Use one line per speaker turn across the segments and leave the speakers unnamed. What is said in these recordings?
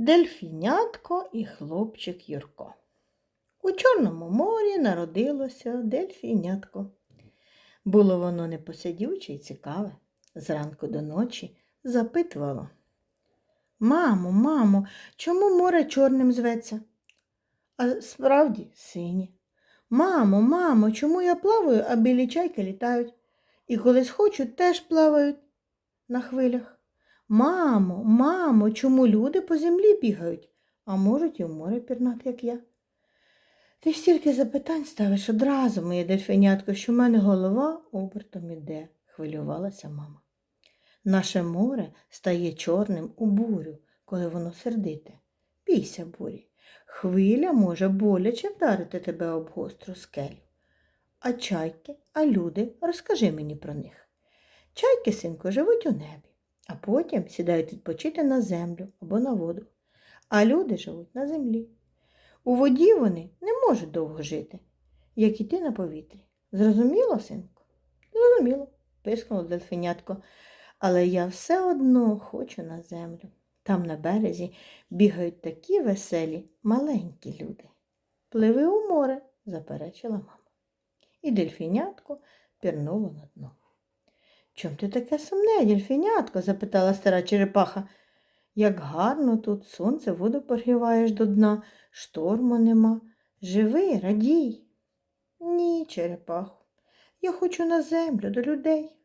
Дельфінятко і хлопчик Юрко. У Чорному морі народилося дельфінятко. Було воно непосидюче й цікаве. Зранку до ночі запитувало. Мамо, мамо, чому море чорним зветься? А справді синє. Мамо, мамо, чому я плаваю, а білі чайки літають? І коли схочуть, теж плавають на хвилях. Мамо, мамо, чому люди по землі бігають, а можуть і в море пірнати, як я? Ти стільки запитань ставиш одразу, моє дельфінятко, що в мене голова обертом іде, хвилювалася мама. Наше море стає чорним у бурю, коли воно сердите. Бійся, бурі. Хвиля може боляче вдарити тебе об гостру скелю. А чайки, а люди, розкажи мені про них. Чайки, синку, живуть у небі, а потім сідають відпочити на землю або на воду. А люди живуть на землі. У воді вони не можуть довго жити, як і ти на повітрі. Зрозуміло, синку? Зрозуміло, пискнуло дельфінятко. Але я все одно хочу на землю. Там на березі бігають такі веселі, маленькі люди. Пливи у море, заперечила мама. І дельфінятко пірнуло на дно. Чом ти таке сумне, дельфінятко? запитала стара черепаха. Як гарно тут сонце воду прогріваєш до дна, шторму нема. Живи, радій. Ні, черепаху. Я хочу на землю до людей.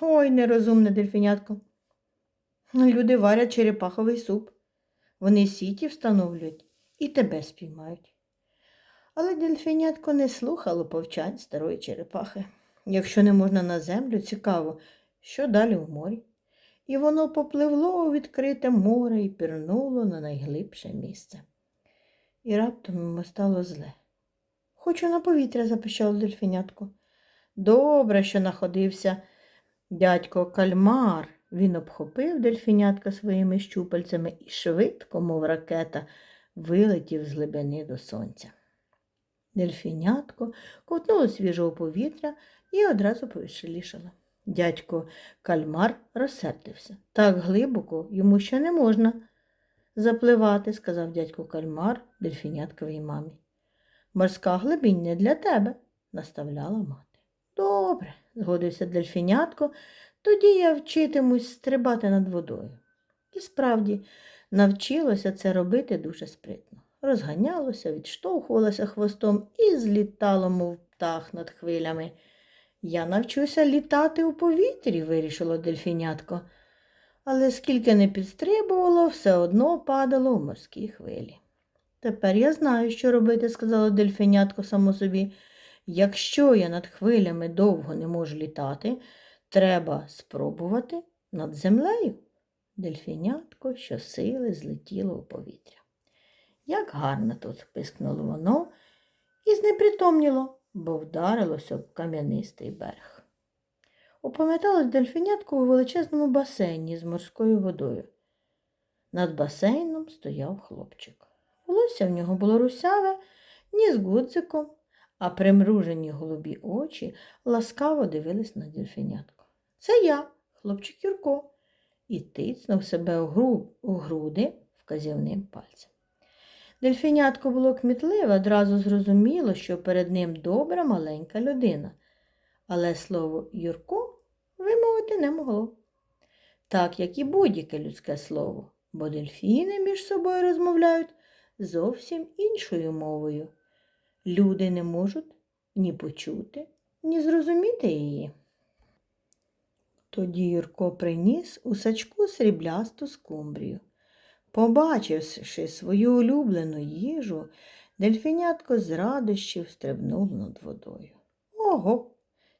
Ой, нерозумне дельфінятко. Люди варять черепаховий суп. Вони сіті встановлюють і тебе спіймають. Але дельфінятко не слухало повчань старої черепахи. Якщо не можна на землю, цікаво, що далі в морі. І воно попливло у відкрите море і пірнуло на найглибше місце. І раптом йому стало зле. Хочу на повітря, запищало дельфінятко. Добре, що находився дядько кальмар. Він обхопив дельфінятка своїми щупальцями і швидко, мов ракета, вилетів з глибини до сонця. Дельфінятко ковтнуло свіжого повітря і одразу повеселішало. Дядько кальмар розсердився. Так глибоко йому ще не можна запливати, сказав дядько кальмар дельфінятковій мамі. Морська глибінь не для тебе, наставляла мати. Добре, згодився дельфінятко, тоді я вчитимусь стрибати над водою. І справді навчилося це робити дуже спритно. Розганялося, відштовхувалося хвостом і злітало, мов птах над хвилями. Я навчуся літати у повітрі, вирішило дельфінятко, але скільки не підстрибувало, все одно падало в морські хвилі. Тепер я знаю, що робити, сказало дельфінятко само собі. Якщо я над хвилями довго не можу літати, треба спробувати над землею. Дельфінятко щосили злетіло у повітря. Як гарно тут, пискнуло воно і знепритомніло, бо вдарилося об кам'янистий берег. Опам'яталось дельфінятко у величезному басейні з морською водою. Над басейном стояв хлопчик. Волосся в нього було русяве, ні з гудзиком, а примружені голубі очі ласкаво дивились на дельфінятко. Це я, хлопчик Юрко, і тицнув себе у груди вказівним пальцем. Дельфінятко було кмітливе, одразу зрозуміло, що перед ним добра маленька людина, але слово Юрко вимовити не могло. Так як і будь-яке людське слово, бо дельфіни між собою розмовляють зовсім іншою мовою. Люди не можуть ні почути, ні зрозуміти її. Тоді Юрко приніс у сачку сріблясту скумбрію. Побачивши свою улюблену їжу, дельфінятко з радощів стрибнув над водою. Ого,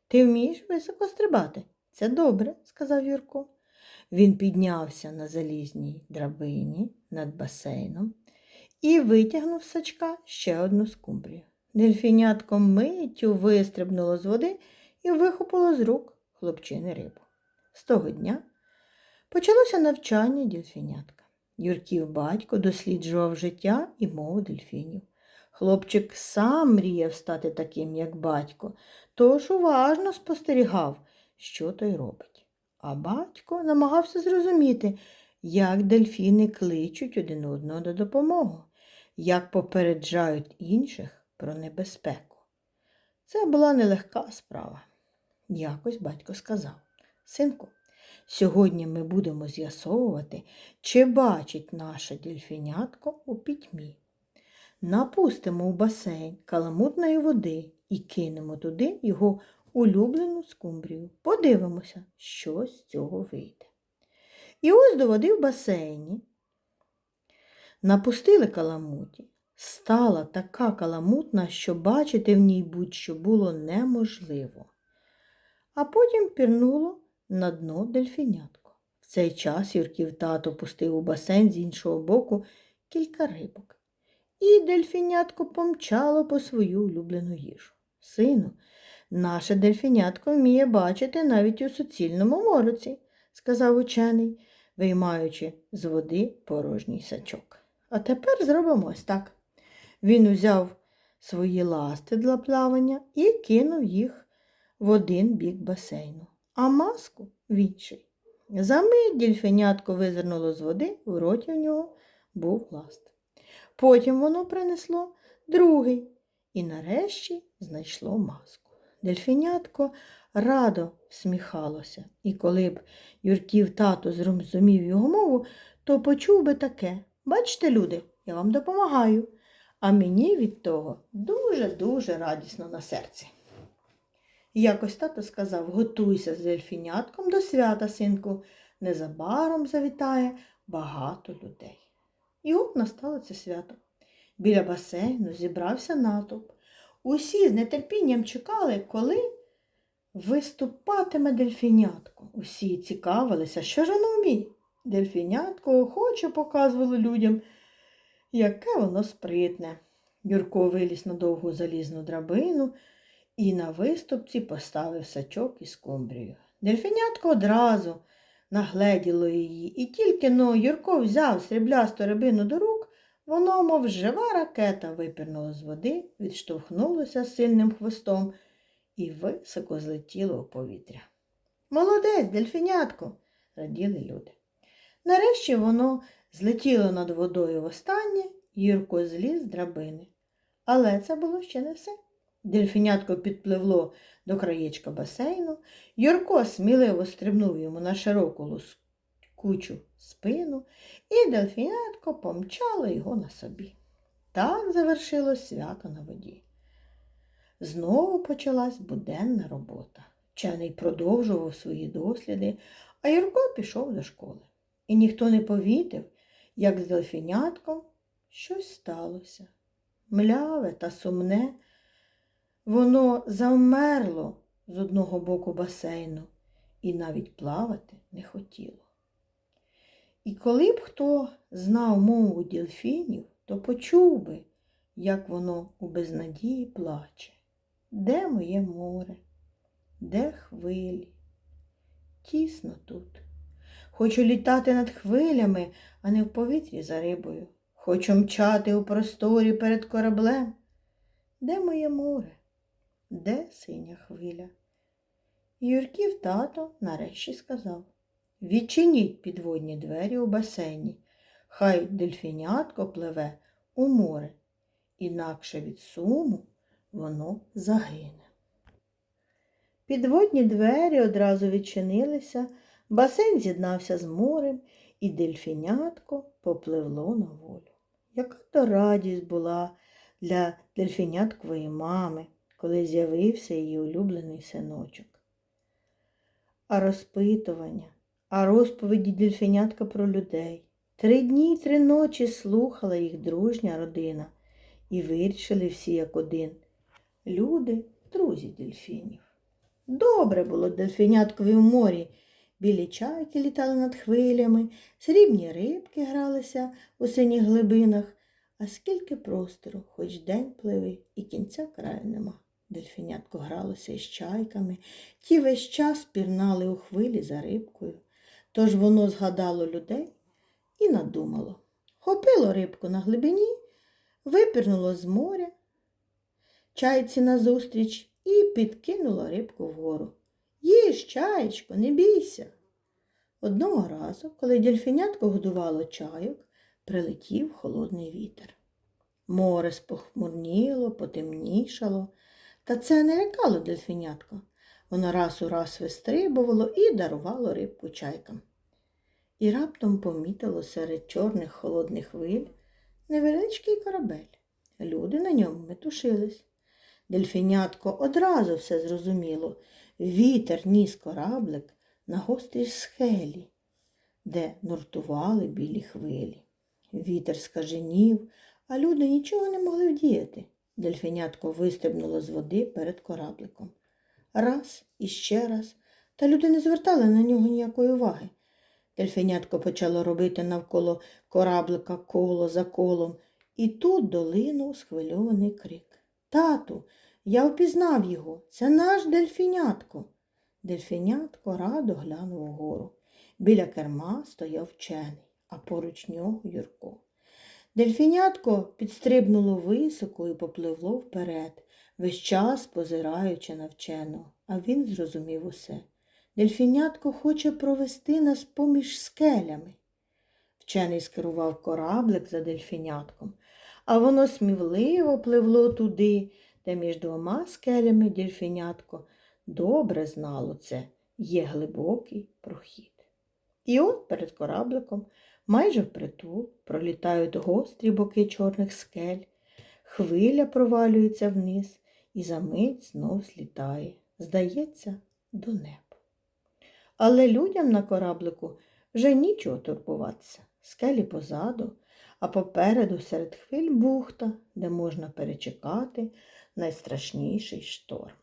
ти вмієш високо стрибати? Це добре, сказав Юрко. Він піднявся на залізній драбині над басейном і витягнув з сачка ще одну скумбрію. Дельфінятко миттю вистрибнуло з води і вихопило з рук хлопчини рибу. З того дня почалося навчання дельфінятка. Юрків батько досліджував життя і мову дельфінів. Хлопчик сам мріяв стати таким, як батько, тож уважно спостерігав, що той робить. А батько намагався зрозуміти, як дельфіни кличуть один одного до допомоги, як попереджають інших про небезпеку. Це була нелегка справа. Якось батько сказав, синку, сьогодні ми будемо з'ясовувати, чи бачить наше дельфінятко у пітьмі. Напустимо у басейн каламутної води і кинемо туди його улюблену скумбрію. Подивимося, що з цього вийде. І ось до води в басейні напустили каламуті. Стала така каламутна, що бачити в ній будь-що було неможливо. А потім пірнуло на дно дельфінятко. В цей час Юрків тато пустив у басейн з іншого боку кілька рибок. І дельфінятко помчало по свою улюблену їжу. Сину, наше дельфінятко вміє бачити навіть у суцільному мороці, сказав учений, виймаючи з води порожній сачок. А тепер зробимо ось так. Він узяв свої ласти для плавання і кинув їх в один бік басейну, а маску в інший. Замить дільфенятко визирнуло з води, в роті в нього був ласт. Потім воно принесло другий і нарешті знайшло маску. Дельфінятко радо всміхалося, і коли б Юрків тато зрозумів його мову, то почув би таке Бачите, люди, я вам допомагаю, а мені від того дуже-дуже радісно на серці. Якось тато сказав готуйся з дельфінятком до свята, синку, незабаром завітає багато людей. І от настало це свято. Біля басейну зібрався натовп. Усі з нетерпінням чекали, коли виступатиме дельфінятко. Усі цікавилися, що ж воно вміє. Дельфінятко охоче показувало людям, яке воно спритне. Юрко виліз на довгу залізну драбину і на виступці поставив сачок із скумбрією. Дельфінятко одразу нагледіло її, і тільки но Юрко взяв сріблясту рибину до рук, воно, мов жива ракета, випірнуло з води, відштовхнулося сильним хвостом і високо злетіло у повітря. Молодець, дельфінятко, раділи люди. Нарешті воно злетіло над водою востаннє, Юрко зліз з драбини. Але це було ще не все. Дельфінятко підпливло до краєчка басейну, Юрко сміливо стрибнув йому на широку лускучу спину, і дельфінятко помчало його на собі. Так завершилось свято на воді. Знову почалась буденна робота. Вчений продовжував свої досліди, а Юрко пішов до школи. І ніхто не повітив, як з дельфінятком щось сталося. Мляве та сумне, воно завмерло з одного боку басейну і навіть плавати не хотіло. І коли б хто знав мову дельфінів, то почув би, як воно у безнадії плаче. Де моє море? Де хвилі? Тісно тут. Хочу літати над хвилями, а не в повітрі за рибою. Хочу мчати у просторі перед кораблем. Де моє море? Де синя хвиля? Юрків тато нарешті сказав Відчиніть підводні двері у басейні, хай дельфінятко пливе у море, інакше від суму воно загине. Підводні двері одразу відчинилися. Басейн з'єднався з морем, і дельфінятко попливло на волю. Яка то радість була для дельфіняткової мами, коли з'явився її улюблений синочок. А розпитування, а розповіді дельфінятка про людей. Три дні й три ночі слухала їх дружня родина, і вирішили всі як один. Люди, друзі дельфінів. Добре було дельфіняткові в морі. Білі чайки літали над хвилями, срібні рибки гралися у синіх глибинах, а скільки простору, хоч день пливи, і кінця краю нема. Дельфінятко гралося із чайками, ті весь час пірнали у хвилі за рибкою. Тож воно згадало людей і надумало. Хопило рибку на глибині, випірнуло з моря, чайці назустріч і підкинуло рибку вгору. Їж, чаєчко, не бійся. Одного разу, коли дельфінятко годувало чайок, прилетів холодний вітер. Море спохмурніло, потемнішало, та це не лякало дельфінятко. Воно раз у раз вистрибувало і дарувало рибку чайкам. І раптом помітило серед чорних холодних хвиль невеличкий корабель. Люди на ньому метушились. Дельфінятко одразу все зрозуміло. Вітер ніс кораблик на гострій схелі, де нуртували білі хвилі. Вітер скаженів, а люди нічого не могли вдіяти. Дельфінятко вистрибнуло з води перед корабликом. Раз і ще раз, та люди не звертали на нього ніякої уваги. Дельфінятко почало робити навколо кораблика коло за колом, і тут долинув схвильований крик. Тату, я впізнав його. Це наш дельфінятко. Дельфінятко радо глянув угору. Біля керма стояв вчений, а поруч нього Юрко. Дельфінятко підстрибнуло високо і попливло вперед, весь час позираючи на вченого, а він зрозумів усе. Дельфінятко хоче провести нас поміж скелями. Вчений скерував кораблик за дельфінятком, а воно сміливо пливло туди, де між двома скелями дельфінятко добре знало це, є глибокий прохід. І от перед корабликом, майже впритул, пролітають гострі боки чорних скель, хвиля провалюється вниз і за мить знов злітає, здається, до неба. Але людям на кораблику вже нічого турбуватися. Скелі позаду, а попереду серед хвиль бухта, де можна перечекати найстрашніший шторм.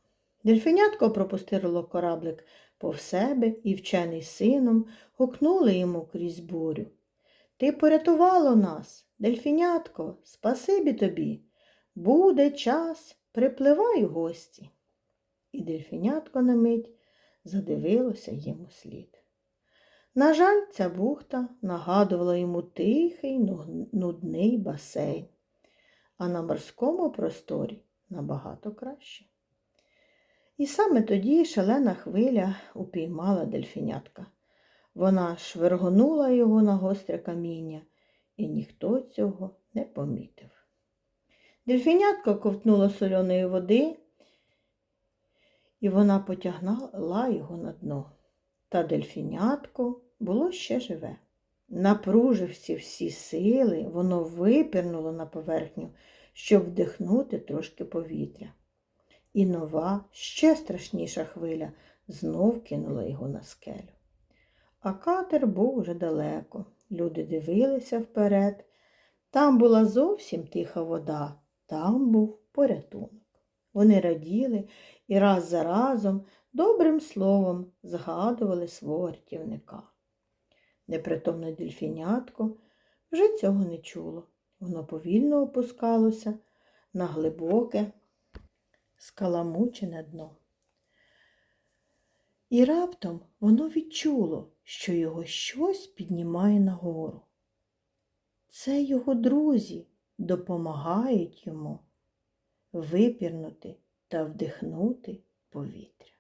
Дельфінятко пропустило кораблик повз себе і вчений сином гукнули йому крізь бурю. Ти порятувало нас, дельфінятко, спасибі тобі. Буде час, припливай гості. І дельфінятко на мить задивилося йому слід. На жаль, ця бухта нагадувала йому тихий, ну- нудний басейн, а на морському просторі набагато краще. І саме тоді шалена хвиля упіймала дельфінятка. Вона швергонула його на гостре каміння, і ніхто цього не помітив. Дельфінятко ковтнуло соляної води, і вона потягнула його на дно. Та дельфінятко було ще живе. Напруживши всі сили, воно випірнуло на поверхню, щоб вдихнути трошки повітря. І нова, ще страшніша хвиля знов кинула його на скелю. А катер був уже далеко. Люди дивилися вперед. Там була зовсім тиха вода, там був порятунок. Вони раділи і раз за разом добрим словом згадували свого рятівника. Непритомне дельфінятко вже цього не чуло. Воно повільно опускалося на глибоке, скаламучене дно. І раптом воно відчуло, що його щось піднімає нагору. Це його друзі допомагають йому випірнути та вдихнути повітря.